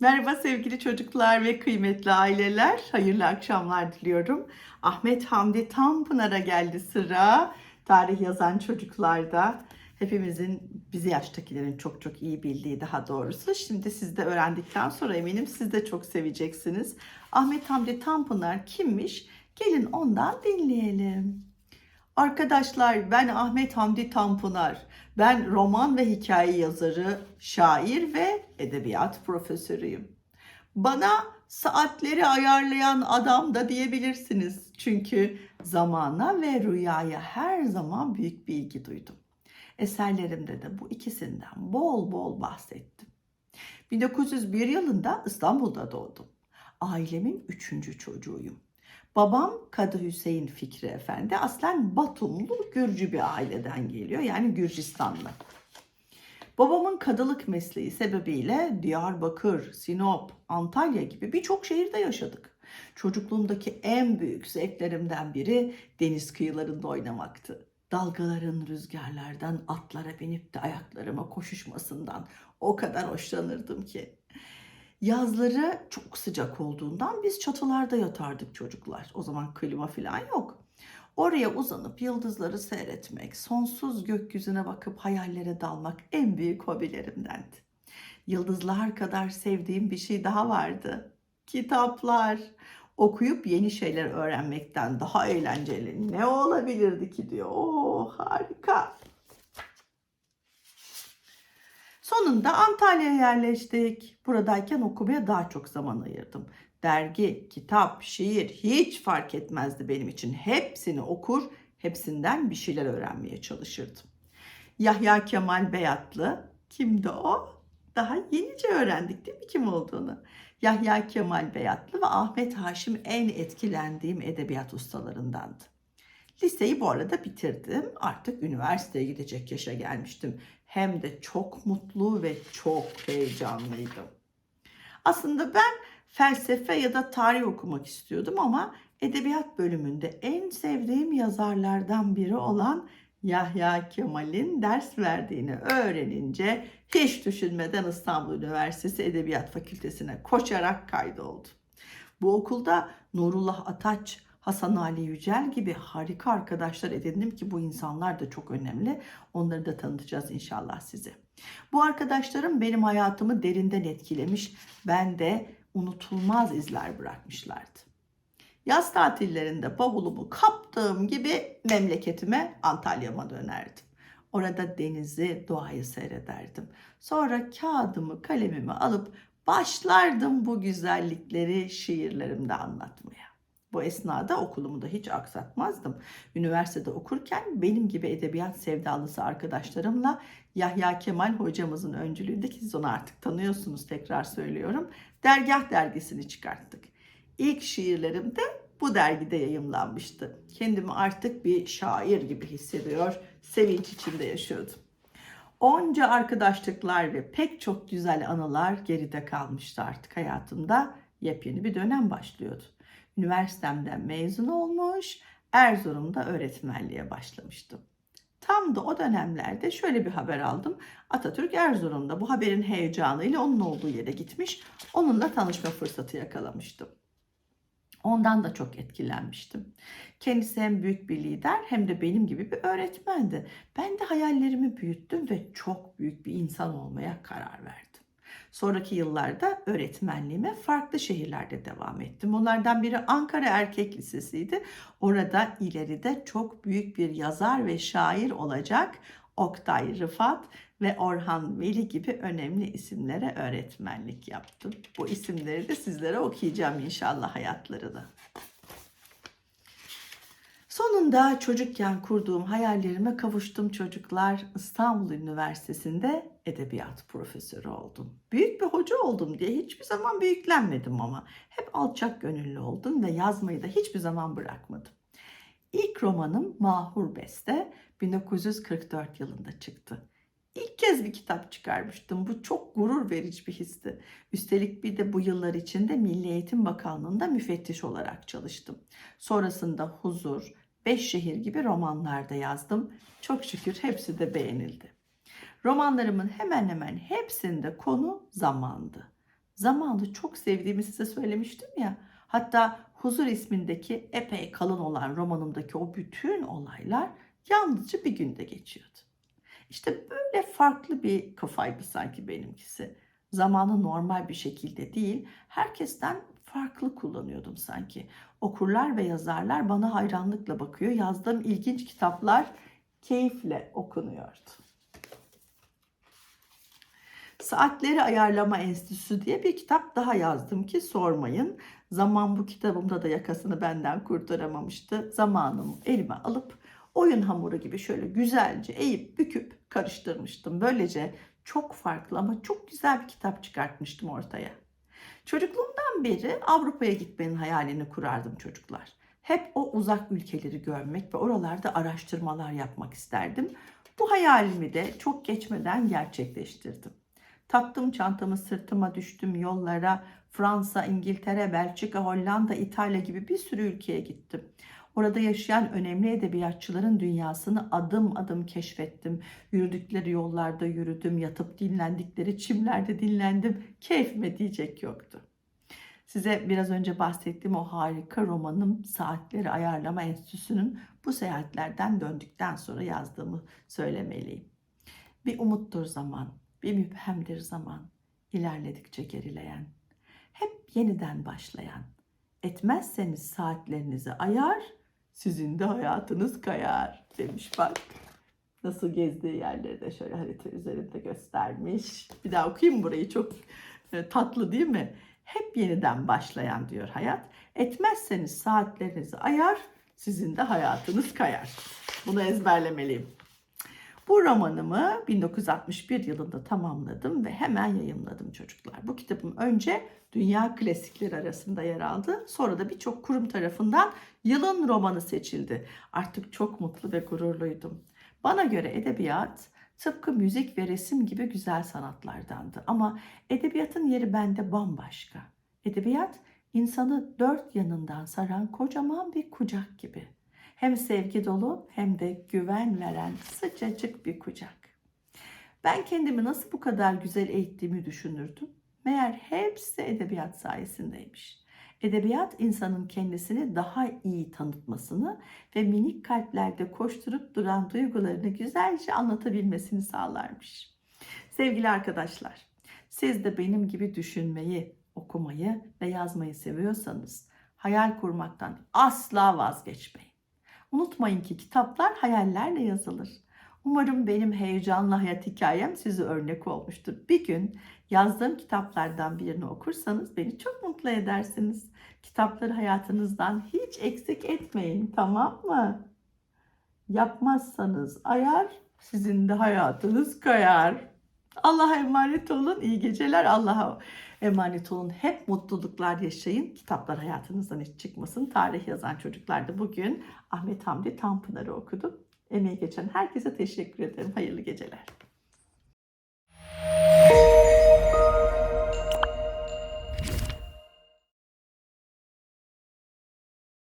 Merhaba sevgili çocuklar ve kıymetli aileler. Hayırlı akşamlar diliyorum. Ahmet Hamdi Tanpınar'a geldi sıra. Tarih yazan çocuklarda. Hepimizin, bizi yaştakilerin çok çok iyi bildiği daha doğrusu. Şimdi siz de öğrendikten sonra eminim siz de çok seveceksiniz. Ahmet Hamdi Tanpınar kimmiş? Gelin ondan dinleyelim. Arkadaşlar ben Ahmet Hamdi Tanpınar. Ben roman ve hikaye yazarı, şair ve edebiyat profesörüyüm. Bana saatleri ayarlayan adam da diyebilirsiniz. Çünkü zamana ve rüyaya her zaman büyük bir ilgi duydum. Eserlerimde de bu ikisinden bol bol bahsettim. 1901 yılında İstanbul'da doğdum. Ailemin üçüncü çocuğuyum. Babam Kadı Hüseyin Fikri Efendi aslen Batumlu Gürcü bir aileden geliyor. Yani Gürcistanlı. Babamın kadılık mesleği sebebiyle Diyarbakır, Sinop, Antalya gibi birçok şehirde yaşadık. Çocukluğumdaki en büyük zevklerimden biri deniz kıyılarında oynamaktı. Dalgaların rüzgarlardan atlara binip de ayaklarıma koşuşmasından o kadar hoşlanırdım ki. Yazları çok sıcak olduğundan biz çatılarda yatardık çocuklar. O zaman klima falan yok. Oraya uzanıp yıldızları seyretmek, sonsuz gökyüzüne bakıp hayallere dalmak en büyük hobilerimdendi. Yıldızlar kadar sevdiğim bir şey daha vardı. Kitaplar. Okuyup yeni şeyler öğrenmekten daha eğlenceli ne olabilirdi ki diyor. Oo harika. Sonunda Antalya'ya yerleştik. Buradayken okumaya daha çok zaman ayırdım. Dergi, kitap, şiir hiç fark etmezdi benim için. Hepsini okur, hepsinden bir şeyler öğrenmeye çalışırdım. Yahya Kemal Beyatlı kimdi o? Daha yenice öğrendik değil mi kim olduğunu? Yahya Kemal Beyatlı ve Ahmet Haşim en etkilendiğim edebiyat ustalarındandı. Liseyi bu arada bitirdim. Artık üniversiteye gidecek yaşa gelmiştim. Hem de çok mutlu ve çok heyecanlıydım. Aslında ben felsefe ya da tarih okumak istiyordum ama edebiyat bölümünde en sevdiğim yazarlardan biri olan Yahya Kemal'in ders verdiğini öğrenince hiç düşünmeden İstanbul Üniversitesi Edebiyat Fakültesine koşarak kaydoldum. Bu okulda Nurullah Ataç, Hasan Ali Yücel gibi harika arkadaşlar edindim ki bu insanlar da çok önemli. Onları da tanıtacağız inşallah size. Bu arkadaşlarım benim hayatımı derinden etkilemiş. Ben de unutulmaz izler bırakmışlardı. Yaz tatillerinde bavulumu kaptığım gibi memleketime Antalya'ma dönerdim. Orada denizi, doğayı seyrederdim. Sonra kağıdımı, kalemimi alıp başlardım bu güzellikleri şiirlerimde anlatmaya. Bu esnada okulumu da hiç aksatmazdım. Üniversitede okurken benim gibi edebiyat sevdalısı arkadaşlarımla Yahya Kemal hocamızın öncülüğünde ki siz onu artık tanıyorsunuz tekrar söylüyorum. Dergah dergisini çıkarttık. İlk şiirlerim de bu dergide yayımlanmıştı. Kendimi artık bir şair gibi hissediyor, sevinç içinde yaşıyordum. Onca arkadaşlıklar ve pek çok güzel anılar geride kalmıştı artık hayatımda. Yepyeni bir dönem başlıyordu. Üniversitemden mezun olmuş, Erzurum'da öğretmenliğe başlamıştım. Tam da o dönemlerde şöyle bir haber aldım. Atatürk Erzurum'da bu haberin heyecanıyla onun olduğu yere gitmiş. Onunla tanışma fırsatı yakalamıştım. Ondan da çok etkilenmiştim. Kendisi hem büyük bir lider hem de benim gibi bir öğretmendi. Ben de hayallerimi büyüttüm ve çok büyük bir insan olmaya karar verdim. Sonraki yıllarda öğretmenliğime farklı şehirlerde devam ettim. Onlardan biri Ankara Erkek Lisesi'ydi. Orada ileride çok büyük bir yazar ve şair olacak Oktay Rıfat ve Orhan Veli gibi önemli isimlere öğretmenlik yaptım. Bu isimleri de sizlere okuyacağım inşallah hayatlarını. Sonunda çocukken kurduğum hayallerime kavuştum çocuklar. İstanbul Üniversitesi'nde edebiyat profesörü oldum. Büyük bir hoca oldum diye hiçbir zaman büyüklenmedim ama hep alçak gönüllü oldum ve yazmayı da hiçbir zaman bırakmadım. İlk romanım Mahur Beste 1944 yılında çıktı. İlk kez bir kitap çıkarmıştım. Bu çok gurur verici bir histi. Üstelik bir de bu yıllar içinde Milli Eğitim Bakanlığı'nda müfettiş olarak çalıştım. Sonrasında Huzur, Beş Şehir gibi romanlarda yazdım. Çok şükür hepsi de beğenildi. Romanlarımın hemen hemen hepsinde konu zamandı. Zamanı çok sevdiğimi size söylemiştim ya. Hatta Huzur ismindeki epey kalın olan romanımdaki o bütün olaylar yalnızca bir günde geçiyordu. İşte böyle farklı bir kafaydı sanki benimkisi. Zamanı normal bir şekilde değil, herkesten farklı kullanıyordum sanki. Okurlar ve yazarlar bana hayranlıkla bakıyor. Yazdığım ilginç kitaplar keyifle okunuyordu. Saatleri Ayarlama Enstitüsü diye bir kitap daha yazdım ki sormayın. Zaman bu kitabımda da yakasını benden kurtaramamıştı. Zamanımı elime alıp oyun hamuru gibi şöyle güzelce eğip büküp karıştırmıştım. Böylece çok farklı ama çok güzel bir kitap çıkartmıştım ortaya. Çocukluğumdan beri Avrupa'ya gitmenin hayalini kurardım çocuklar. Hep o uzak ülkeleri görmek ve oralarda araştırmalar yapmak isterdim. Bu hayalimi de çok geçmeden gerçekleştirdim. Taktım çantamı sırtıma düştüm yollara. Fransa, İngiltere, Belçika, Hollanda, İtalya gibi bir sürü ülkeye gittim. Orada yaşayan önemli edebiyatçıların dünyasını adım adım keşfettim. Yürüdükleri yollarda yürüdüm, yatıp dinlendikleri çimlerde dinlendim. Keyfime diyecek yoktu. Size biraz önce bahsettiğim o harika romanım Saatleri Ayarlama Enstitüsü'nün bu seyahatlerden döndükten sonra yazdığımı söylemeliyim. Bir umuttur zaman, bir müphemdir zaman, ilerledikçe gerileyen, hep yeniden başlayan. Etmezseniz saatlerinizi ayar, sizin de hayatınız kayar demiş bak. Nasıl gezdiği yerleri de şöyle harita üzerinde göstermiş. Bir daha okuyayım burayı çok e, tatlı değil mi? Hep yeniden başlayan diyor hayat. Etmezseniz saatlerinizi ayar, sizin de hayatınız kayar. Bunu ezberlemeliyim. Bu romanımı 1961 yılında tamamladım ve hemen yayımladım çocuklar. Bu kitabım önce dünya klasikleri arasında yer aldı. Sonra da birçok kurum tarafından yılın romanı seçildi. Artık çok mutlu ve gururluydum. Bana göre edebiyat tıpkı müzik ve resim gibi güzel sanatlardandı. Ama edebiyatın yeri bende bambaşka. Edebiyat insanı dört yanından saran kocaman bir kucak gibi. Hem sevgi dolu hem de güven veren sıcacık bir kucak. Ben kendimi nasıl bu kadar güzel eğittiğimi düşünürdüm. Meğer hepsi edebiyat sayesindeymiş. Edebiyat insanın kendisini daha iyi tanıtmasını ve minik kalplerde koşturup duran duygularını güzelce anlatabilmesini sağlarmış. Sevgili arkadaşlar, siz de benim gibi düşünmeyi, okumayı ve yazmayı seviyorsanız hayal kurmaktan asla vazgeçmeyin. Unutmayın ki kitaplar hayallerle yazılır. Umarım benim heyecanlı hayat hikayem size örnek olmuştur. Bir gün yazdığım kitaplardan birini okursanız beni çok mutlu edersiniz. Kitapları hayatınızdan hiç eksik etmeyin, tamam mı? Yapmazsanız ayar, sizin de hayatınız kayar. Allah'a emanet olun. İyi geceler. Allah'a emanet olun. Hep mutluluklar yaşayın. Kitaplar hayatınızdan hiç çıkmasın. Tarih yazan çocuklar da bugün Ahmet Hamdi Tanpınar'ı okudum. Emeği geçen herkese teşekkür ederim. Hayırlı geceler.